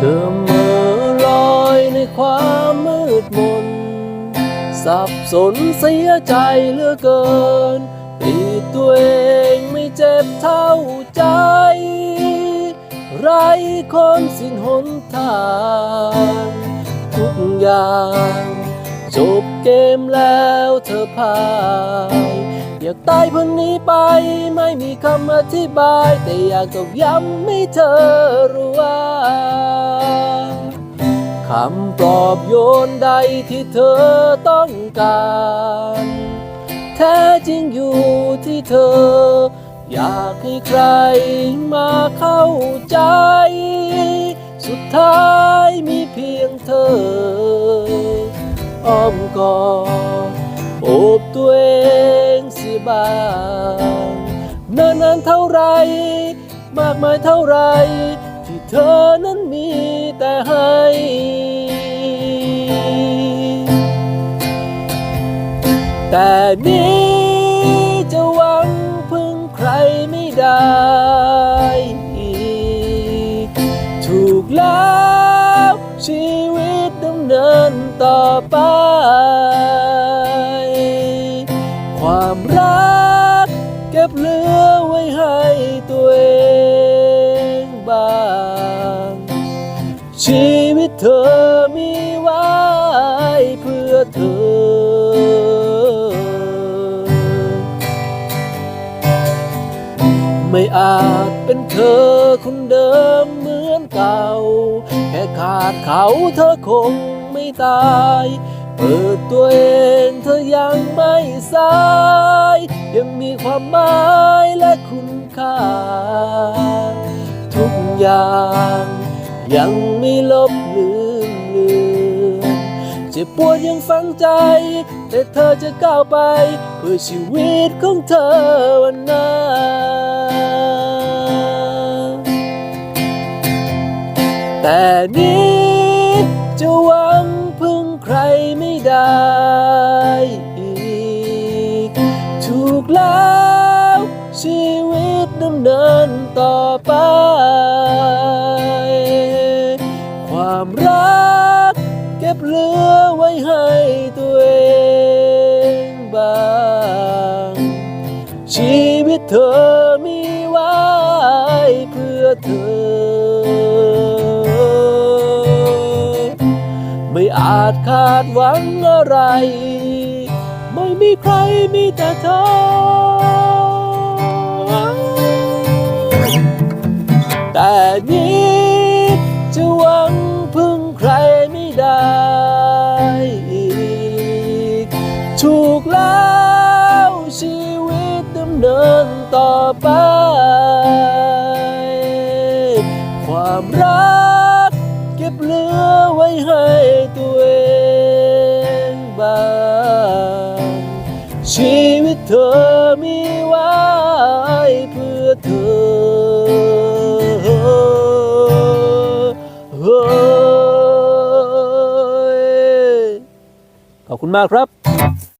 ธอเมื่อลอยในความมืดมน สับสนเสียใจเหลือเกินปีตัวเองไม่เจ็บเท่าใจ ไรคนสิ้นหนทาง ทุกอย่าง จบเกมแล้วเธอพ่าย อยากตายพื่อหนี้ไป ไม่มีคำอธิบาย แต่อยากจะย้ำให้เธอรู้ว่าคำปลอบโยนใดที่เธอต้องการ แท้จริงอยู่ที่เธอ อยากให้ใครมาเข้าใจ สุดท้ายมีเพียงเธอ อ้อมกอดโอบ บางนิ่นนานเท่าไร มากมายเท่าไร ที่เธอนั้นมีแต่ให้แต่นี้จะหวังพึ่งใครไม่ได้อีกถูกแล้วชีวิตดำเนินต่อ ชีวิตเธอมีไว้เพื่อเธอ ไม่อาจเป็นเธอคนเดิมเหมือนเก่า แค่ขาดเขาเธอคงไม่ตาย เปิดตัวเองเธอยังไม่สาย ยังมีความหมายและคุณค่า ทุกอย่าง ยังไม่ลบลืมเลือนเจ็บปวดยังฝังใจ แต่เธอจะก้าวไป เพื่อชีวิตของเธอวันหน้าแต่นี้จะหวังพึ่งใครไม่ได้อีก ถูกแล้วชีวิตดำเนินต่อไป เธอมีไว้เพื่อเธอ ไม่อาจคาดหวังอะไร ไม่มีใครมีแต่เธอ แต่นี้จะหวังพึ่งใครไม่ได้อีกถูกแล้ว ตดำเนินต่อไป ความรักเก็บเหลือไว้ให้ตัวเองบ้างชีวิตเธอมีไว้เพื่อเธอขอบคุณมากครับ